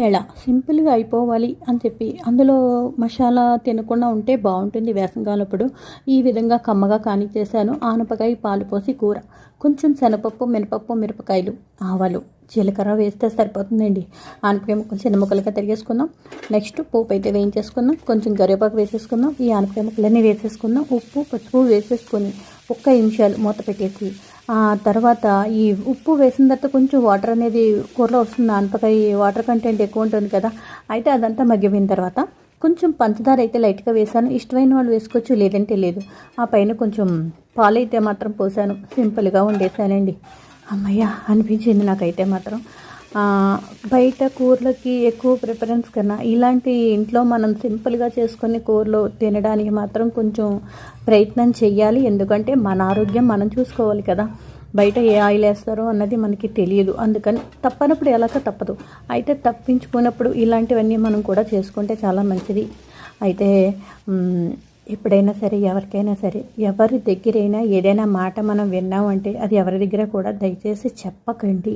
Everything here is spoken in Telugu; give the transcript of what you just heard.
వేళ సింపుల్గా అయిపోవాలి అని చెప్పి. అందులో మసాలా తినకుండా ఉంటే బాగుంటుంది వేసంగాలప్పుడు ఈ విధంగా కమ్మగా కాని చేశాను ఆనపకాయ పాలు పోసి కూర. కొంచెం శనగపప్పు మినపప్పు మిరపకాయలు ఆవాలు జీలకర్ర వేస్తే సరిపోతుందండి. ఆనపకాయ ముక్కలు చిన్న ముక్కలుగా తరిగేసుకుందాం. నెక్స్ట్ పోపు అయితే వేయించేసుకుందాం. కొంచెం కరివేపాకు వేసేసుకుందాం. ఈ ఆనపకాయ ముక్కలన్నీ వేసేసుకుందాం. ఉప్పు పసుపు వేసేసుకొని ఒక్క నిమిషాలు మూత పెట్టేసి తర్వాత ఈ ఉప్పు వేసిన తర్వాత కొంచెం వాటర్ అనేది కూరలో వస్తుంది. ఆనపకాయ వాటర్ కంటెంట్ ఎక్కువ ఉంటుంది కదా. అయితే అదంతా మగ్గిపోయిన తర్వాత కొంచెం పంచదార అయితే లైట్గా వేసాను. ఇష్టమైన వాళ్ళు వేసుకోవచ్చు లేదంటే లేదు. ఆ పైన కొంచెం పాలు అయితే మాత్రం పోసాను. సింపుల్గా వండేసానండి అమ్మయ్య! అనిపించింది నాకైతే మాత్రం. బయట కూరలకి ఎక్కువ ప్రిఫరెన్స్ కన్నా ఇలాంటి ఇంట్లో మనం సింపుల్గా చేసుకునే కూరలు తినడానికి మాత్రం కొంచెం ప్రయత్నం చేయాలి ఎందుకంటే మన ఆరోగ్యం మనం చూసుకోవాలి కదా. బయట ఏ ఆయిల్ వేస్తారో అన్నది మనకి తెలియదు. అందుకని తప్పనప్పుడు ఎలాగ తప్పదు. అయితే తప్పించుకున్నప్పుడు ఇలాంటివన్నీ మనం కూడా చేసుకుంటే చాలా మంచిది. అయితే ఎప్పుడైనా సరే ఎవరికైనా సరే ఎవరి దగ్గరైనా ఏదైనా మాట మనం విన్నామంటే అది ఎవరి దగ్గర కూడా దయచేసి చెప్పకండి.